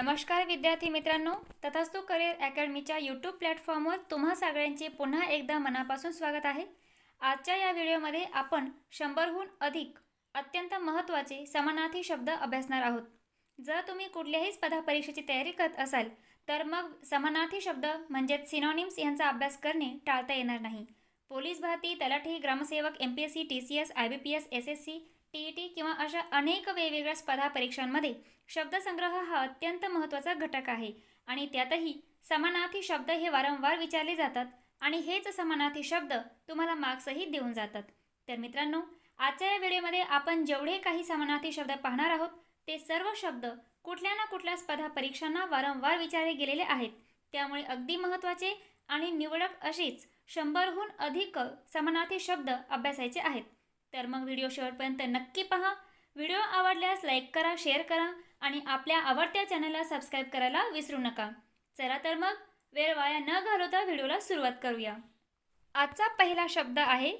नमस्कार विद्यार्थी मित्रांनो तथास्तु करिअर अकॅडमीच्या यूट्यूब प्लॅटफॉर्मवर तुम्हा सगळ्यांचे पुन्हा एकदा मनापासून स्वागत आहे. आजच्या या व्हिडिओमध्ये आपण शंभरहून अधिक अत्यंत महत्त्वाचे समानार्थी शब्द अभ्यासणार आहोत. जर तुम्ही कुठल्याही स्पर्धा परीक्षेची तयारी करत असाल तर मग समानार्थी शब्द म्हणजेच सिनॉनिम्स यांचा अभ्यास करणे टाळता येणार नाही. पोलीस भरती तलाठी ग्रामसेवक M P S C T C S I B P S S S C T E T किंवा अशा अनेक वेगवेगळ्या स्पर्धा परीक्षांमध्ये शब्दसंग्रह हा अत्यंत महत्त्वाचा घटक आहे आणि त्यातही समानार्थी शब्द हे वारंवार विचारले जातात आणि हेच समानार्थी शब्द तुम्हाला मार्क्सही देऊन जातात. तर मित्रांनो आजच्या या व्हिडिओमध्ये आपण जेवढे काही समानार्थी शब्द पाहणार आहोत ते सर्व शब्द कुठल्या ना कुठल्या स्पर्धा परीक्षांना वारंवार विचारले गेलेले आहेत. त्यामुळे अगदी महत्त्वाचे आणि निवडक अशीच शंभरहून अधिक समानार्थी शब्द अभ्यासायचे आहेत. तर मग व्हिडिओ शेवटपर्यंत नक्की पहा. व्हिडिओ आवडल्यास लाईक करा शेअर करा आणि आपल्या आवडत्या चॅनलला सबस्क्राईब करायला विसरू नका. चला तर मग वेळ वाया न घालवता व्हिडिओला सुरुवात करूया. आजचा पहिला शब्द आहे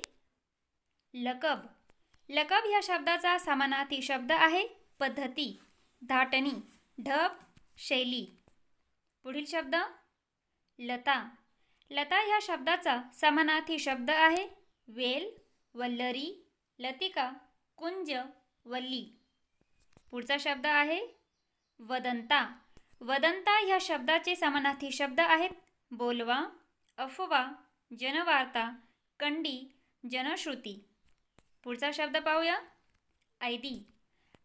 लकब. लकब ह्या शब्दाचा समानार्थी शब्द आहे पद्धती धाटणी ढब शैली. पुढील शब्द लता. लता ह्या शब्दाचा समानार्थी शब्द आहे वेल वल्लरी लतिका कुंज वल्ली. पुढचा शब्द आहे वदंता. वदंता ह्या शब्दाचे समानार्थी शब्द आहेत. बोलवा अफवा जनवार्ता कंडी जनश्रुती. पुढचा शब्द पाहूया. ऐदी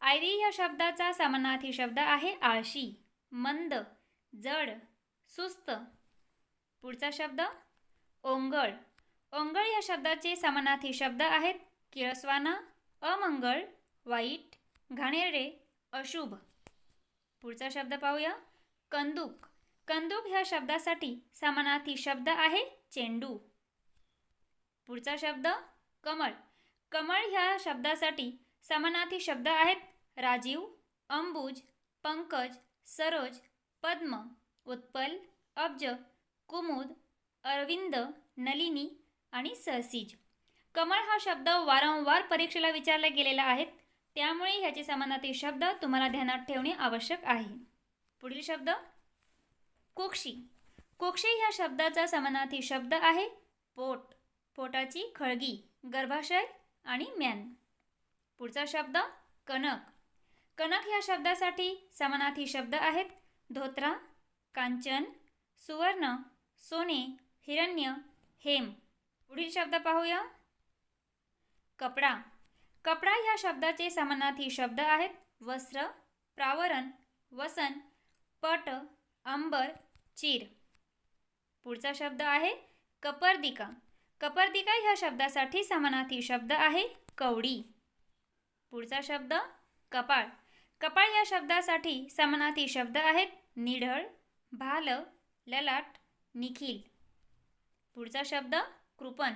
ऐदी ह्या शब्दाचा समानार्थी शब्द आहे आळशी मंद जड सुस्त. पुढचा शब्द ओंगळ. ओंगळ या शब्दाचे समानार्थी शब्द आहेत. किळसवाना अमंगळ वाईट घाणेरडे अशुभ. पुढचा शब्द पाहूया. कंदूक. कंदूक ह्या शब्दासाठी समानार्थी शब्द आहे चेंडू. पुढचा शब्द कमळ. कमळ ह्या शब्दासाठी समानार्थी शब्द आहेत राजीव अंबुज पंकज सरोज पद्म उत्पल अब्ज कुमुद अरविंद नलिनी आणि सहसीज. कमळ हा शब्द वारंवार परीक्षेला विचारला गेलेला आहे. त्यामुळे ह्याचे समानार्थी शब्द तुम्हाला ध्यानात ठेवणे आवश्यक आहे. पुढील शब्द कोक्षी. कोक्षी ह्या शब्दाचा समानार्थी शब्द आहे. पोट. पोटाची खळगी गर्भाशय आणि म्यान. पुढचा शब्द कनक कनक ह्या शब्दासाठी समानार्थी शब्द आहेत. धोत्रा कांचन सुवर्ण सोने हिरण्य हेम. पुढील शब्द पाहूया. कपडा. कपडा ह्या शब्दाचे समानार्थी शब्द आहेत. वस्त्र प्रावरण वसन पट अंबर चीर. पुढचा शब्द आहे कपर्दिका. कपर्दिका ह्या शब्दासाठी समानार्थी शब्द आहे कवडी. पुढचा शब्द कपाळ. कपाळ या शब्दासाठी समानार्थी शब्द आहेत निढळ भाल ललाट निखिल. पुढचा शब्द कृपण.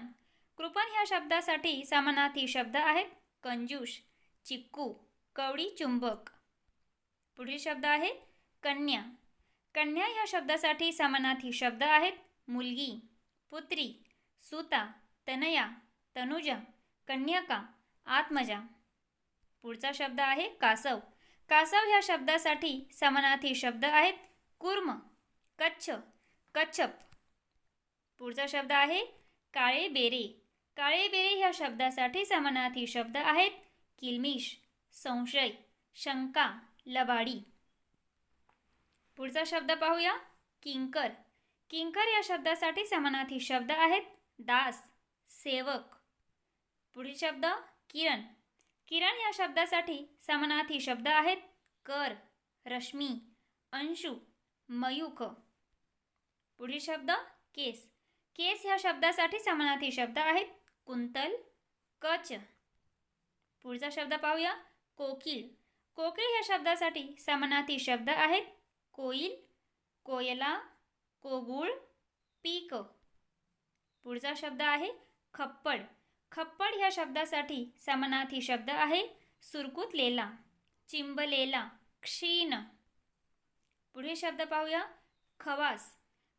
कृपण ह्या शब्दासाठी समानार्थी शब्द आहेत. कंजूष चिक्कू कवडी चुंबक. पुढील शब्द आहे कन्या. कन्या ह्या शब्दासाठी समानार्थी शब्द आहेत मुलगी पुत्री सुता तनया तनुजा कन्याका आत्मजा. पुढचा शब्द आहे कासव. कासव ह्या शब्दासाठी समानार्थी शब्द आहेत कुर्म कच्छ कच्छप. पुढचा शब्द आहे काळे बेरे. काळेबेरे ह्या शब्दासाठी समानार्थी शब्द आहेत. किलमिश संशय शंका लबाडी. पुढचा शब्द पाहूया. किंकर. किंकर या शब्दासाठी समानार्थी शब्द आहेत. दास सेवक. पुढील शब्द किरण. किरण या शब्दासाठी समानार्थी शब्द आहेत. कर रश्मी अंशू मयूख. पुढील शब्द केस. केस ह्या शब्दासाठी समानार्थी शब्द आहेत. कुंतल कच पुढचा शब्द पाहूया कोकिल. कोकिळ ह्या शब्दासाठी समानार्थी शब्द आहेत. कोईल कोयला कोगुळ पीक. पुढचा शब्द आहे खप्पड. खप्पड ह्या शब्दासाठी समानार्थी शब्द आहे. सुरकुतलेला चिंबलेला क्षीण. पुढील शब्द पाहूया खवास.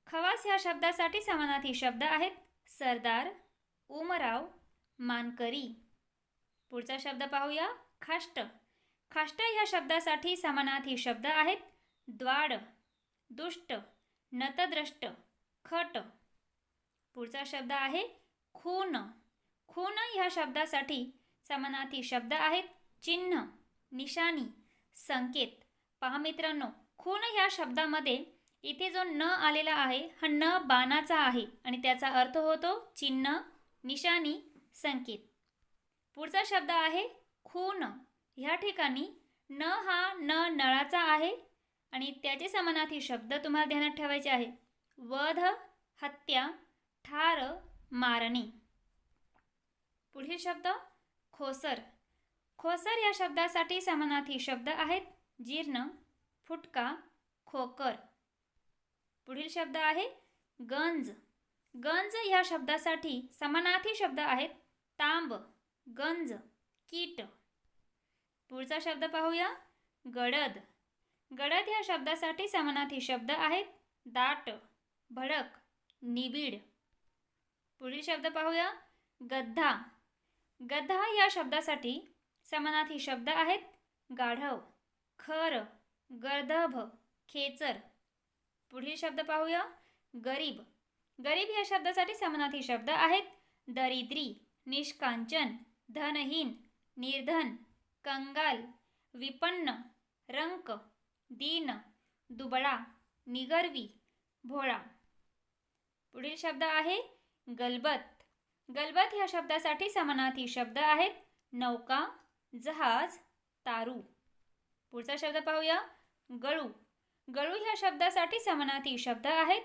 खवास ह्या शब्दासाठी समानार्थी शब्द आहेत. सरदार उमराव मानकरी. पुढचा शब्द पाहूया. खाष्ट. खाष्ट ह्या शब्दासाठी समानार्थी शब्द आहेत. द्वाड दुष्ट नतद्रष्ट खट. पुढचा शब्द आहे. खून. खून ह्या शब्दासाठी समानार्थी शब्द आहेत. चिन्ह निशाणी संकेत. पहा मित्रांनो खून ह्या शब्दामध्ये इथे जो न आलेला आहे हा न बाणाचा आहे आणि त्याचा अर्थ होतो चिन्ह निशानी संकेत. पुढचा शब्द आहे खून. ह्या ठिकाणी न हा न नळाचा आहे आणि त्याचे समानार्थी शब्द तुम्हाला ध्यानात ठेवायचे आहे वध हत्या ठार मारणे. पुढील शब्द खोसर. खोसर या शब्दासाठी समानार्थी शब्द आहेत जीर्ण फुटका खोकर. पुढील शब्द आहे गंज. गंज ह्या शब्दासाठी समानार्थी शब्द आहेत. तांब गंज कीट. पुढचा शब्द पाहूया. गडद. गडद ह्या शब्दासाठी समानार्थी शब्द आहेत. दाट भडक निबिड. पुढील शब्द पाहूया. गद्दा गद्दा या शब्दासाठी समानार्थी शब्द आहेत. गाढव खर गर्दभ खेचर. पुढील शब्द पाहूया. गरीब. गरीब या शब्दासाठी समानार्थी शब्द आहेत. दरिद्री निष्कांचन धनहीन निर्धन कंगाल विपन्न रंक दीन दुबळा निगर्वी भोळा. पुढील शब्द आहे गलबत. गलबत ह्या शब्दासाठी समानार्थी शब्द आहेत. नौका जहाज तारू. पुढचा शब्द पाहूया. गळू. गळू ह्या शब्दासाठी समानार्थी शब्द आहेत.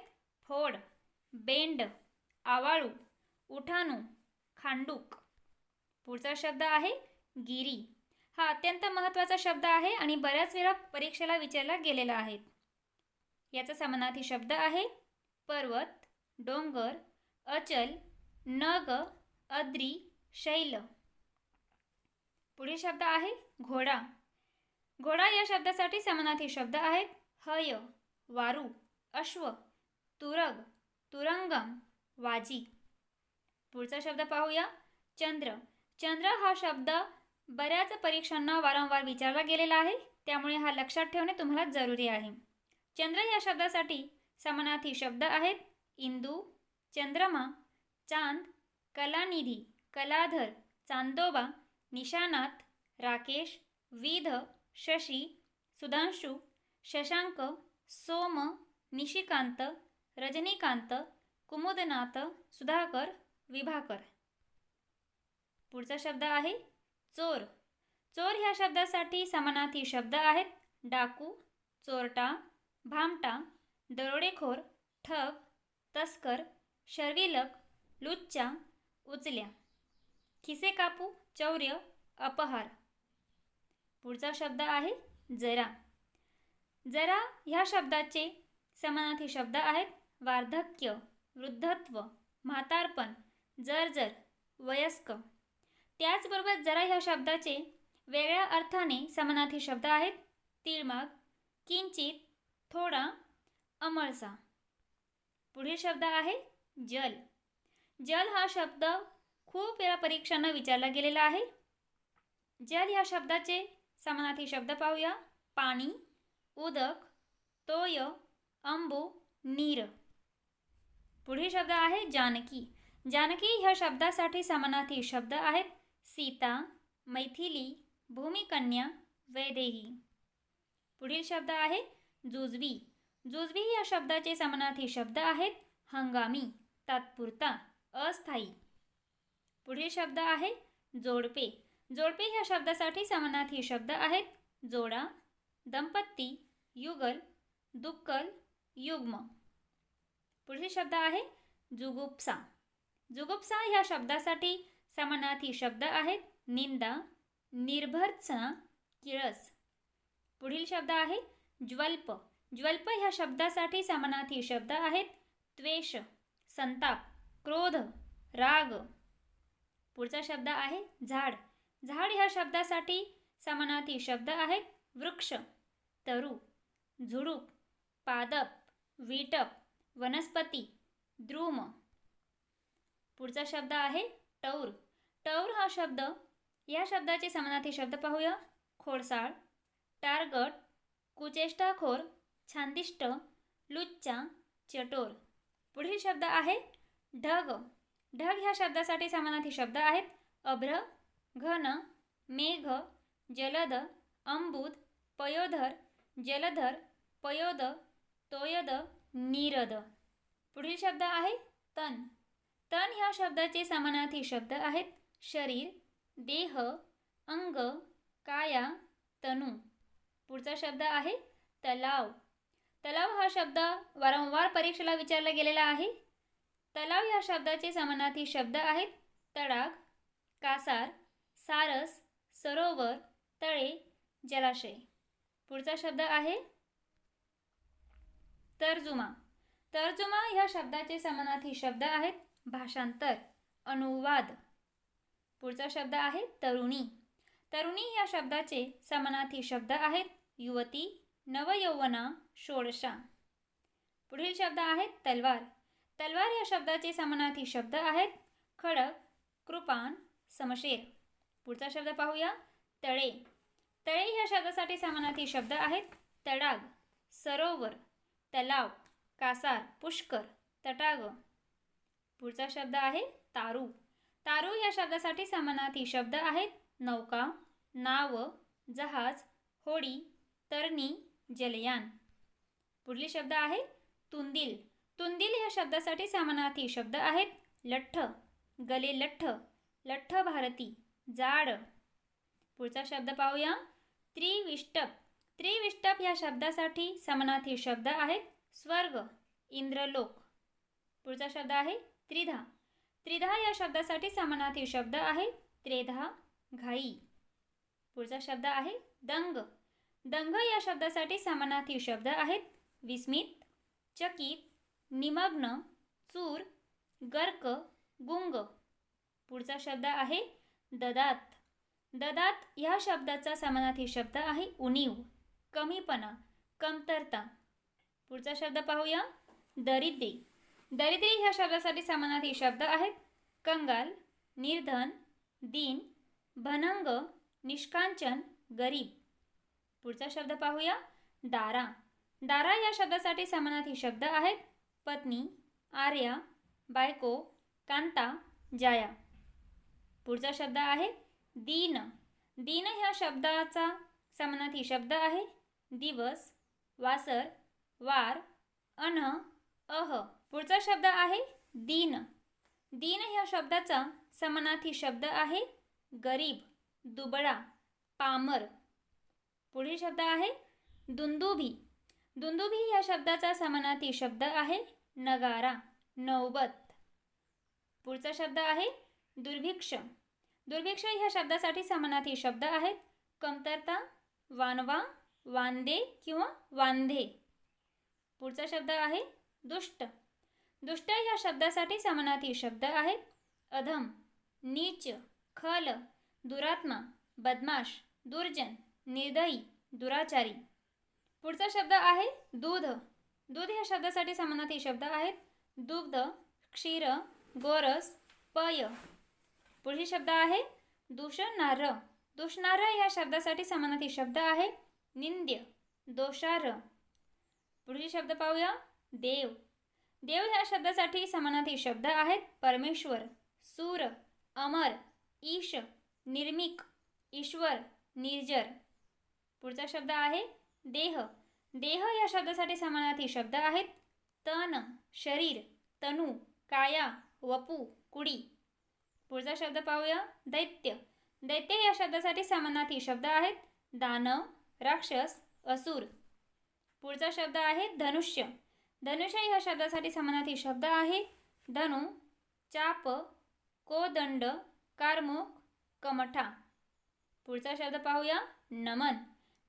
फोड. बेंड आवाळू उठाणू खांडूक. पुढचा शब्द आहे गिरी. हा अत्यंत महत्त्वाचा शब्द आहे आणि बऱ्याच वेळा परीक्षेला विचारला गेलेला आहे. याचा समानार्थी शब्द आहे पर्वत डोंगर अचल नग अद्री शैल. पुढील शब्द आहे घोडा. घोडा या शब्दासाठी समानार्थी शब्द आहेत हय वारू अश्व तुरग. तुरंगम वाजी. पुढचा शब्द पाहूया. चंद्र. चंद्र हा शब्द बऱ्याच परीक्षांना वारंवार विचारला गेलेला आहे. त्यामुळे हा लक्षात ठेवणे तुम्हाला जरुरी आहे. चंद्र या शब्दासाठी समानार्थी शब्द आहेत. इंदू चंद्रमा चांद कलानिधी कलाधर चांदोबा निशानाथ राकेश विध शशी सुधांशू शशांक सोम निशिकांत रजनीकांत कुमुदनाथ सुधाकर विभाकर. पुढचा शब्द आहे चोर. चोर ह्या शब्दासाठी समानार्थी शब्द आहेत. डाकू चोरटा भामटा दरोडेखोर ठग तस्कर शर्विलक लुच्चा उचल्या. खिसे कापू चौर्य अपहार. पुढचा शब्द आहे जरा. जरा ह्या शब्दाचे समानार्थी शब्द आहेत. वार्धक्य वृद्धत्व म्हातारपण जर्जर वयस्क. त्याचबरोबर जरा ह्या शब्दाचे वेगळ्या अर्थाने समानार्थी शब्द आहेत. तिळमाग किंचित थोडा अमळसा. पुढील शब्द आहे जल. जल हा शब्द खूप वेळा परीक्षांना विचारला गेलेला आहे. जल ह्या शब्दाचे समानार्थी शब्द पाहूया. पाणी उदक तोय अंबू नीर. पुढील शब्द आहे जानकी. जानकी ह्या शब्दासाठी समानार्थी शब्द आहेत. सीता मैथिली भूमिकन्या वैदेही. पुढील शब्द आहे जुजवी. जुजवी या शब्दाचे समानार्थी शब्द आहेत. हंगामी तात्पुरता अस्थायी. पुढील शब्द आहे जोडपे. जोडपे ह्या शब्दासाठी समानार्थी शब्द आहेत. जोडा दंपती युगल दुक्कल युग्म. पुढील शब्द आहे जुगुप्सा. जुगुप्सा ह्या शब्दासाठी समानार्थी शब्द आहेत. निंदा निर्भरसना किळस. पुढील शब्द आहे ज्वल्प. ज्वल्प ह्या शब्दासाठी समानार्थी शब्द आहेत. त्वेष संताप क्रोध राग. पुढचा शब्द आहे झाड. झाड ह्या शब्दासाठी समानार्थी शब्द आहेत. वृक्ष तरु झुडूप पादप विटप. वनस्पती द्रुम. पुढचा शब्द आहे टौर. टौर हा शब्द या शब्दाचे समानार्थी शब्द पाहूया. खोडसाळ टारगट कुचेष्टाखोर छांदिष्ट लुच्चा चटोर. पुढील शब्द आहे ढग. ढग ह्या शब्दासाठी समानार्थी शब्द आहेत. अभ्र घन मेघ जलद अंबुद पयोधर जलधर पयोद तोयद नीरद. पुढील शब्द आहे तन. तन ह्या शब्दाचे समानार्थी शब्द आहेत. शरीर देह अंग काया तनू. पुढचा शब्द आहे तलाव. तलाव हा शब्द वारंवार परीक्षेला विचारला गेलेला आहे. तलाव ह्या शब्दाचे समानार्थी शब्द आहेत. तडाग कासार सारस सरोवर तळे जलाशय. पुढचा शब्द आहे तर्जुमा. तर्जुमा ह्या शब्दाचे समानार्थी शब्द आहेत. भाषांतर अनुवाद. पुढचा शब्द आहे तरुणी. तरुणी या शब्दाचे समानार्थी शब्द आहेत. युवती नवयौवना षोडशा. पुढील शब्द आहेत तलवार. तलवार या शब्दाचे समानार्थी शब्द आहेत. खडक कृपान समशेर. पुढचा शब्द पाहूया. तळे. तळे ह्या शब्दासाठी समानार्थी शब्द आहेत. तडाग सरोवर. तलाव कासार पुष्कर तटाग. पुढचा शब्द आहे तारू. तारू या शब्दासाठी समानार्थी शब्द आहेत नौका नाव जहाज होडी तरणी जलयान. पुढली शब्द आहे तुंदिल. तुंदिल या शब्दासाठी समानार्थी शब्द आहेत लठ्ठ गले लठ्ठ लठ्ठ भारती जाड. पुढचा शब्द पाहूया. त्रिविष्टप त्रिविष्टप ह्या शब्दासाठी समानार्थी शब्द आहेत. स्वर्ग इंद्रलोक. पुढचा शब्द आहे त्रिधा. त्रिधा या शब्दासाठी समानार्थी शब्द आहे. त्रेधा घाई. पुढचा शब्द आहे दंग. दंग या शब्दासाठी समानार्थी शब्द आहेत. विस्मित चकित निमग्न चूर गर्क गुंग. पुढचा शब्द आहे ददात. ददात ह्या शब्दाचा समानार्थी शब्द आहे उणीव. कमीपणा कमतरता. पुढचा शब्द पाहूया. दरिद्री. दरिद्री ह्या शब्दासाठी समानार्थी शब्द आहेत. कंगाल निर्धन दीन भनंग निष्कांचन गरीब. पुढचा शब्द पाहूया. दारा. दारा या शब्दासाठी समानार्थी शब्द आहेत. पत्नी आर्या बायको कांता जाया. पुढचा शब्द आहे. दीन. दीन ह्या शब्दाचा समानार्थी शब्द आहे. दिवस वासर वार अन अह. पुढचा शब्द आहे दीन. दीन ह्या शब्दाचा समानार्थी शब्द आहे गरीब दुबळा पामर. पुढील शब्द आहे दुंदुभी. दुंदुभी ह्या शब्दाचा समानार्थी शब्द आहे नगारा नौबत. पुढचा शब्द आहे दुर्भिक्ष. दुर्भिक्ष ह्या शब्दासाठी समानार्थी शब्द आहेत कमतरता वानवा वांदे किंवा वांधे. पुढचा शब्द आहे दुष्ट. दुष्ट ह्या शब्दासाठी समानार्थी शब्द आहेत. अधम नीच खल दुरात्मा बदमाश दुर्जन निर्दयी दुराचारी. पुढचा शब्द आहे दूध. दूध ह्या शब्दासाठी समानार्थी शब्द आहेत. दुग्ध क्षीर गोरस पय. पुढील शब्द आहे दूषणार्ह. दूषणार्ह ह्या शब्दासाठी समानार्थी शब्द आहे. निंद्य दोषार पुढील शब्द पाहूया. देव. देव ह्या शब्दासाठी समानार्थी शब्द आहेत. परमेश्वर सूर अमर ईश निर्मिक ईश्वर निर्जर. पुढचा शब्द आहे देह. देह या शब्दासाठी समानार्थी शब्द आहेत. तन शरीर तनू काया वपू कुडी. पुढचा शब्द पाहूया. दैत्य. दैत्य या शब्दासाठी समानार्थी शब्द आहेत. दानव राक्षस असुर. पुढचा शब्द आहे धनुष्य. धनुष्य ह्या शब्दासाठी समानार्थी शब्द आहे. धनु चाप कोदंड कारमुख कमठा. पुढचा शब्द पाहूया नमन.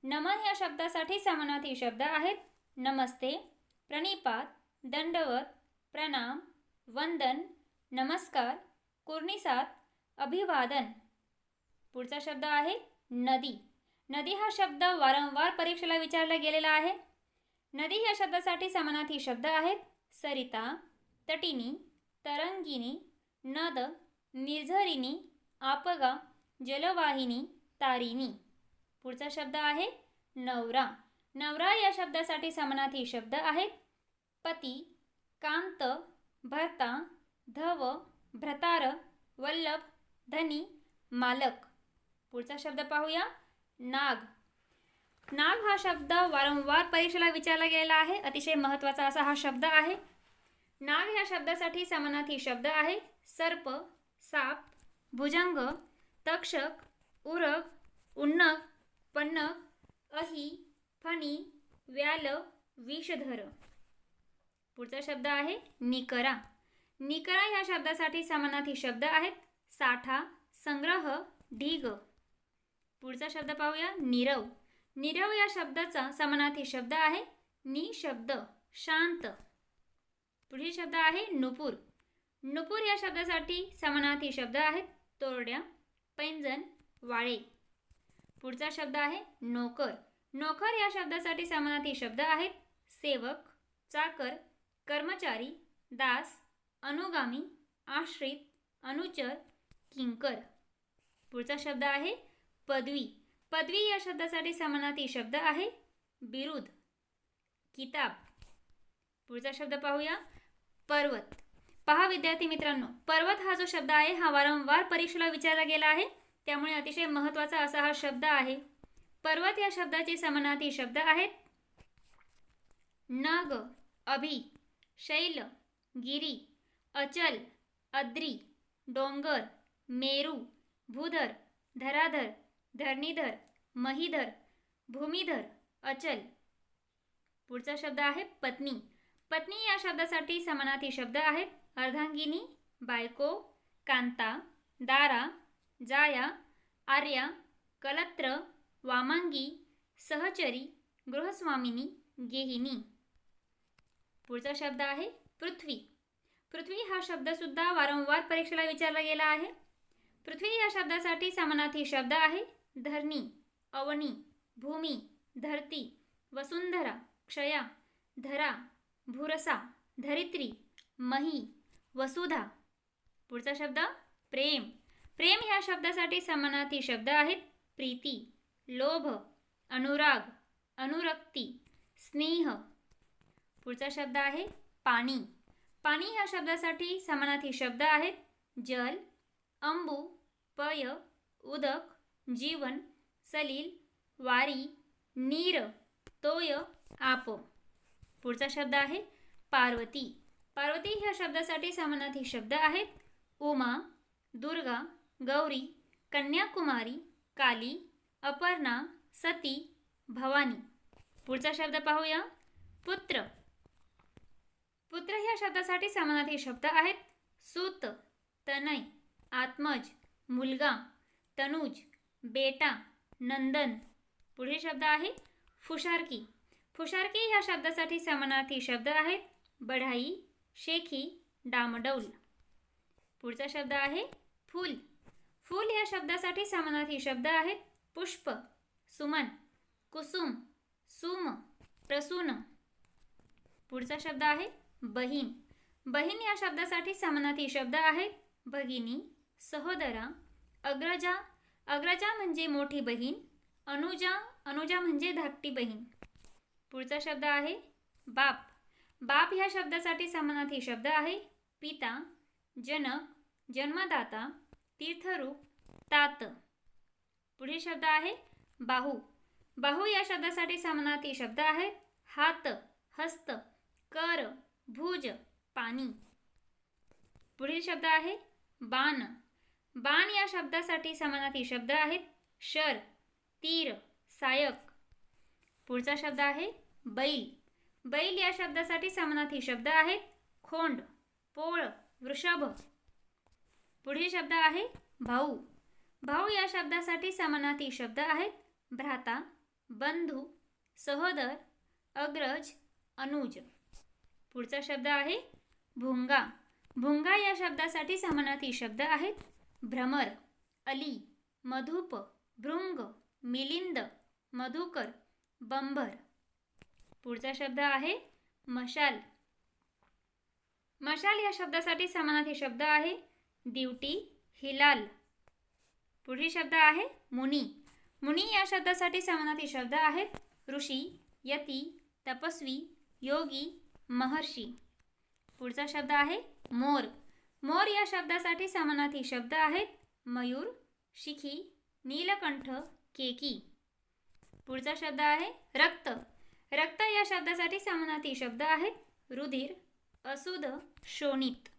नमन ह्या शब्दासाठी समानार्थी शब्द आहेत. नमस्ते प्रणिपात दंडवत प्रणाम वंदन नमस्कार कुर्निसात अभिवादन. पुढचा शब्द आहे नदी. नदी हा शब्द वारंवार परीक्षेला विचारला गेलेला आहे. नदी या शब्दासाठी समानार्थी शब्द आहेत. सरिता तटिनी तरंगिनी नद निर्झरिणी आपगा जलवाहिनी तारिणी. पुढचा शब्द आहे नवरा. नवरा या शब्दासाठी समानार्थी शब्द आहेत. पती कांत भर्ता धव भ्रतार वल्लभ धनी मालक. पुढचा शब्द पाहूया. नाग. नाग हा शब्द वारंवार परीक्षेला विचारला गेलेला आहे. अतिशय महत्त्वाचा असा हा शब्द आहे. नाग ह्या शब्दासाठी समानार्थी शब्द आहे. सर्प साप भुजंग तक्षक उरग उन्नक पन्नक अही फणी व्याल विषधर. पुढचा शब्द आहे निकरा. निकरा ह्या शब्दासाठी समानार्थी शब्द आहेत. साठा संग्रह ढीग. पुढचा शब्द पाहूया. नीरव. नीरव या शब्दाचा समानार्थी शब्द आहे. नि शब्द. शांत. पुढील शब्द आहे नुपूर. नुपूर या शब्दासाठी समानार्थी शब्द आहेत. तोरड्या पैंजण वाळे. पुढचा शब्द आहे नोकर. नोकर या शब्दासाठी समानार्थी शब्द आहेत. सेवक चाकर कर्मचारी दास अनुगामी आश्रित अनुचर किंकर. पुढचा शब्द आहे पदवी. पदवी या शब्दासाठी समानार्थी शब्द आहे बिरुद. किताब. पुढचा शब्द पाहूया. पर्वत. पहा विद्यार्थी मित्रांनो पर्वत हा जो शब्द आहे हा वारंवार परीक्षेला विचारला गेला आहे. त्यामुळे अतिशय महत्त्वाचा असा हा शब्द आहे. पर्वत या शब्दाचे समानार्थी शब्द आहेत. नग अभि शैल गिरी अचल अद्री डोंगर मेरू भूधर धराधर धरणीधर महीधर भूमिधर अचल. पुढचा शब्द आहे पत्नी. पत्नी या शब्दासाठी समानार्थी शब्द आहेत. अर्धांगिनी बायको कांता दारा जाया आर्या कलत्र वामांगी सहचरी गृहस्वामिनी गेहिनी. पुढचा शब्द आहे पृथ्वी. पृथ्वी हा शब्दसुद्धा वारंवार परीक्षेला विचारला गेला आहे. पृथ्वी या शब्दासाठी समानार्थी शब्द आहे धरणी अवनी भूमी धरती वसुंधरा क्षया धरा भुरसा धरित्री मही वसुधा. पुढचा शब्द प्रेम. प्रेम ह्या शब्दासाठी समानार्थी शब्द आहेत. प्रीती लोभ अनुराग अनुरक्ती स्नेह. पुढचा शब्द आहे पाणी. पाणी ह्या शब्दासाठी समानार्थी शब्द आहेत. जल अंबू पय उदक जीवन सलील वारी नीर तोय आप. पुढचा शब्द आहे पार्वती. पार्वती ह्या शब्दासाठी समानार्थी शब्द आहेत. उमा दुर्गा गौरी कन्याकुमारी काली अपर्णा सती भवानी. पुढचा शब्द पाहूया. पुत्र. पुत्र ह्या शब्दासाठी समानार्थी शब्द आहेत. सूत तनय आत्मज मुलगा तनुज बेटा नंदन. पुढील शब्द आहे फुशारकी. फुशारकी ह्या शब्दासाठी समानार्थी शब्द आहेत. बढाई शेखी डामडौल. पुढचा शब्द आहे फूल. फूल ह्या शब्दासाठी समानार्थी शब्द आहेत. पुष्प सुमन. कुसुम सुम प्रसून. पुढचा शब्द आहे बहीण. बहीण या शब्दासाठी समानार्थी शब्द आहेत. भगिनी सहोदरा अग्रजा अग्रजा म्हणजे मोठी बहीण अनुजा अनुजा म्हणजे धाकटी बहीण. पुढचा शब्द आहे बाप. बाप ह्या शब्दासाठी समानार्थी शब्द आहे. पिता जनक जन्मदाता तीर्थरूप तात. पुढील शब्द आहे बाहू. बाहू या शब्दासाठी समानार्थी शब्द आहेत हात हस्त कर भुज पाणी. पुढील शब्द आहे बाण. बाण या शब्दासाठी समानार्थी शब्द आहेत. शर तीर सायक. पुढचा शब्द आहे बैल. बैल या शब्दासाठी समानार्थी शब्द आहेत. खोंड पोळ वृषभ. पुढील शब्द आहे भाऊ. भाऊ या शब्दासाठी समानार्थी शब्द आहेत. भ्राता बंधू सहोदर अग्रज अनुज. पुढचा शब्द आहे भुंगा. भुंगा या शब्दासाठी समानार्थी शब्द आहेत. भ्रमर अली मधुप भृंग मिलिंद मधुकर बंभर पुढचा शब्द आहे मशाल. मशाल या शब्दासाठी समानार्थी शब्द आहे दिवटी हिलाल. पुढील शब्द आहे मुनी. मुनी या शब्दासाठी समानार्थी शब्द आहेत ऋषी यती तपस्वी योगी महर्षी. पुढचा शब्द आहे मोर. मोर या शब्दासाठी समानार्थी शब्द आहेत. मयूर शिखी नीलकंठ केकी. पुढचा शब्द आहे रक्त. रक्त या शब्दासाठी समानार्थी शब्द आहेत. रुधिर असुद शोणित.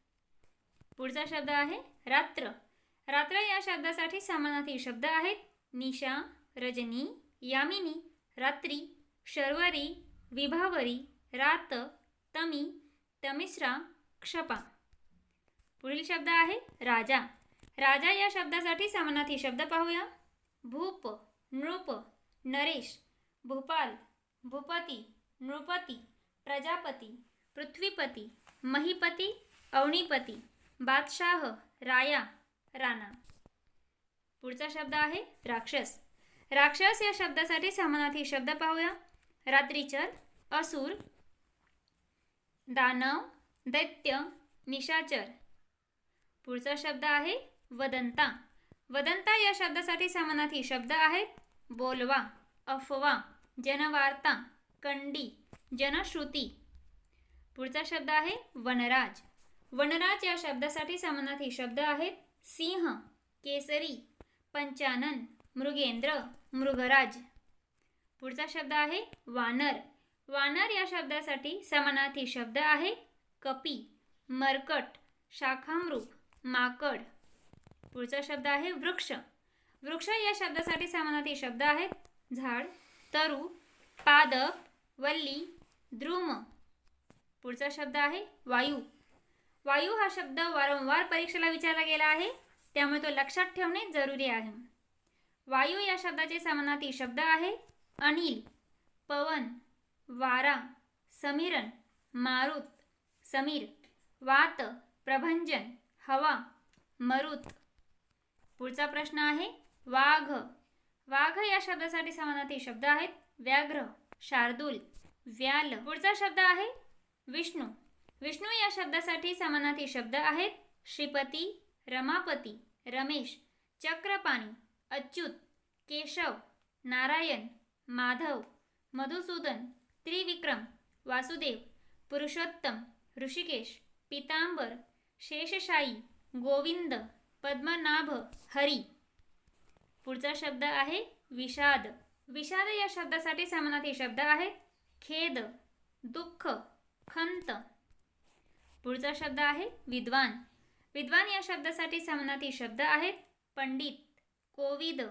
पुढचा शब्द आहे रात्र. रात्र या शब्दासाठी समानार्थी शब्द आहेत. निशा रजनी यामिनी रात्री शर्वरी विभावरी रात तमी तमिश्रा क्षपा. पुढील शब्द आहे राजा. राजा या शब्दासाठी समानार्थी शब्द पाहूया. भूप नृप नरेश भूपाल भूपती नृपती प्रजापती पृथ्वीपती महिपती अवनीपती बादशाह राया राणा. पुढचा शब्द आहे राक्षस. राक्षस या शब्दासाठी समानार्थी शब्द पाहूया. रात्रीचर असुर दानव दैत्य निशाचर. पुढचा शब्द आहे वदंता. वदंता या शब्दासाठी समानार्थी शब्द आहेत बोलवा अफवा जनवार्ता कंडी जनश्रुती. पुढचा शब्द आहे वनराज. वनराज या शब्दासाठी समानार्थी शब्द आहेत सिंह केसरी पंचानन मृगेंद्र मृगराज. पुढचा शब्द आहे वानर. वानर या शब्दासाठी समानार्थी शब्द आहे कपी मरकट शाखामृग. माकड. पुढचा शब्द आहे वृक्ष. वृक्ष या शब्दासाठी समानार्थी शब्द आहेत. झाड तरु पादप वल्ली द्रुम. पुढचा शब्द आहे वायू. वायू हा शब्द वारंवार परीक्षेला विचारला गेला आहे. त्यामुळे तो लक्षात ठेवणे जरुरी आहे. वायू या शब्दाचे समानार्थी शब्द आहे. अनिल पवन वारा समीरन मारुत समीर वात प्रभंजन हवा मरुत. पुढचा प्रश्न आहे वाघ. वाघ या शब्दासाठी समानार्थी शब्द आहेत. व्याघ्र शार्दूल. व्याल. पुढचा शब्द आहे विष्णू. विष्णू या शब्दासाठी समानार्थी शब्द आहेत. श्रीपती रमापती रमेश चक्रपाणी अच्युत केशव नारायण माधव मधुसूदन त्रिविक्रम वासुदेव पुरुषोत्तम ऋषिकेश पितांबर शेषशाई गोविंद पद्मनाभ हरी. पुढचा शब्द आहे विषाद. विषाद या शब्दासाठी समानार्थी शब्द आहेत खेद दुःख खंत. पुढचा शब्द आहे विद्वान. विद्वान या शब्दासाठी समानार्थी शब्द आहेत पंडित कोविद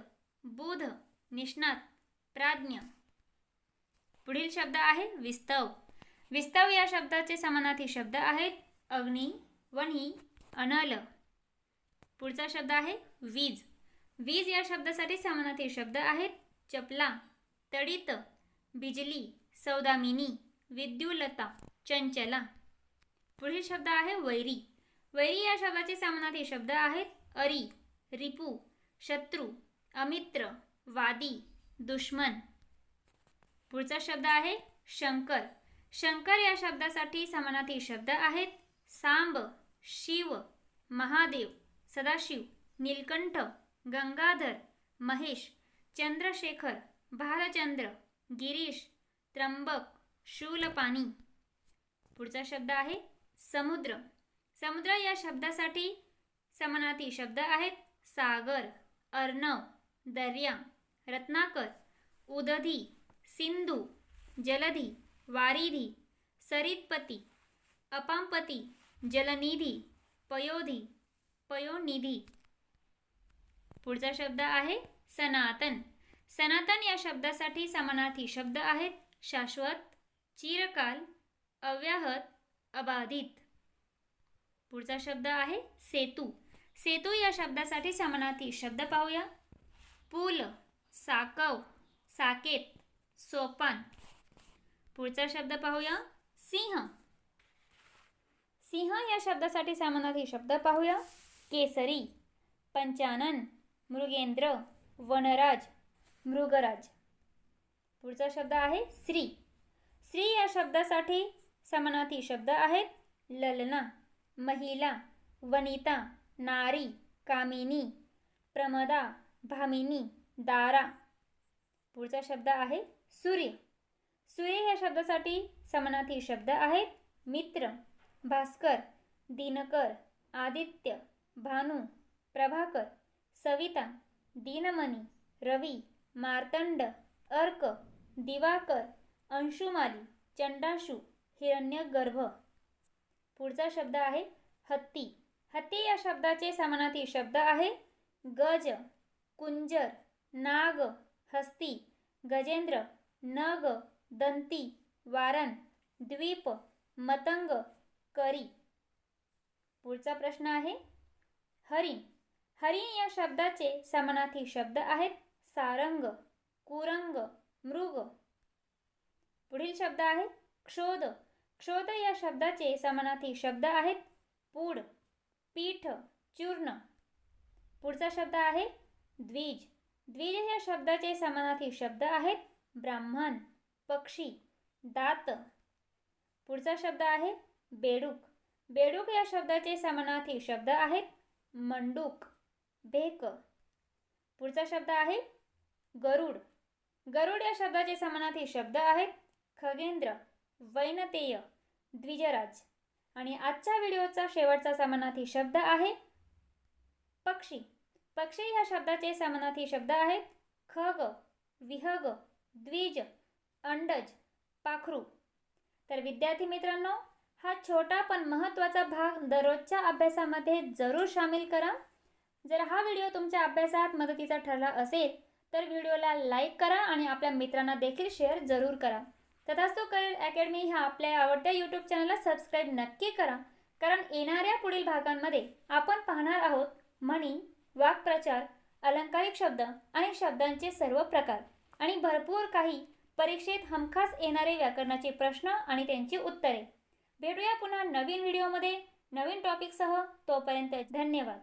बुध निष्णात प्राज्ञ. पुढील शब्द आहे विस्तव. विस्तव या शब्दाचे समानार्थी शब्द आहेत अग्नी वणी अनल. पुढचा शब्द आहे वीज. वीज या शब्दासाठी समानार्थी शब्द आहेत. चपला तडित बिजली सौदामिनी विद्युलता चंचला. पुढील शब्द आहे वैरी. वैरी या शब्दाचे समानार्थी शब्द आहेत. अरी रिपू शत्रू अमित्र वादी दुश्मन. पुढचा शब्द आहे शंकर. शंकर या शब्दासाठी समानार्थी शब्द आहेत. सांब शिव महादेव सदाशिव नीलकंठ गंगाधर महेश चंद्रशेखर भालचंद्र गिरीश त्र्यंबक शूलपाणी. पुढचा शब्द आहे समुद्र. समुद्र या शब्दासाठी समानार्थी शब्द आहेत सागर अर्णव दर्या रत्नाकर उदधी सिंधू जलधी वारिधी सरितपती अपांपती जलनिधी पयोधी पयोनिधी. पुढचा शब्द आहे सनातन. सनातन या शब्दासाठी समानार्थी शब्द आहेत शाश्वत चिरकाल अव्याहत अबाधित. पुढचा शब्द आहे सेतू. सेतू या शब्दासाठी समानार्थी शब्द पाहूया. पूल साकव साकेत सोपान. पुढचा शब्द पाहूया. सिंह. सिंह या शब्दासाठी समानार्थी शब्द पाहूया. केसरी पंचानन मृगेंद्र वनराज मृगराज. पुढचा शब्द आहे श्री श्री या शब्दासाठी समानार्थी शब्द आहेत ललना महिला वनिता नारी कामिनी प्रमदा भामिनी दारा. पुढचा शब्द आहे सूर्य. सूर्य या शब्दासाठी समानार्थी शब्द आहेत मित्र. भास्कर दिनकर आदित्य भानू प्रभाकर सविता दीनमणी रवी मार्तंड अर्क दिवाकर अंशुमाली चंडाशू हिरण्यगर्भ. पुढचा शब्द आहे हत्ती. हत्ती या शब्दाचे समानार्थी शब्द आहे गज कुंजर नाग हस्ती गजेंद्र नग दंती वारण द्वीप मतंग करी. पुढचा प्रश्न आहे हरिण हरिण या शब्दाचे समानार्थी शब्द आहेत सारंग कुरंग मृग. पुढील शब्द आहे क्षोध क्षोध या शब्दाचे समानार्थी शब्द आहेत पूड पीठ चूर्ण. पुढचा शब्द आहे द्विज. द्विज या शब्दाचे समानार्थी शब्द आहेत ब्राह्मण पक्षी दात. पुढचा शब्द आहे बेडूक. बेडूक या शब्दाचे समानार्थी शब्द आहेत मंडूक बेक. पुढचा शब्द आहे गरुड. गरुड या शब्दाचे समानार्थी शब्द आहेत खगेंद्र वैनतेय द्विजराज. आणि आजच्या व्हिडिओचा शेवटचा समानार्थी शब्द आहे पक्षी. पक्षी या शब्दाचे समानार्थी शब्द आहेत खग विहग द्विज अंडज पाखरू. तर विद्यार्थी मित्रांनो हा छोटा पण महत्त्वाचा भाग दररोजच्या अभ्यासामध्ये जरूर सामील करा. जर हा व्हिडिओ तुमच्या अभ्यासात मदतीचा ठरला असेल तर व्हिडिओला लाईक करा आणि आपल्या मित्रांना देखील शेअर जरूर करा. तथास्तु करिअर अकॅडमी ह्या आपल्या आवडत्या यूट्यूब चॅनलला सबस्क्राईब नक्की करा कारण येणाऱ्या पुढील भागांमध्ये आपण पाहणार आहोत म्हणी वाक्प्रचार अलंकारिक शब्द आणि शब्दांचे सर्व प्रकार. आणि भरपूर काही परीक्षेत हमखास येणारे व्याकरणाचे प्रश्न आणि त्यांची उत्तरे. भेटूया पुन्हा नवीन व्हिडिओमध्ये. नवीन टॉपिकसह तोपर्यंत धन्यवाद.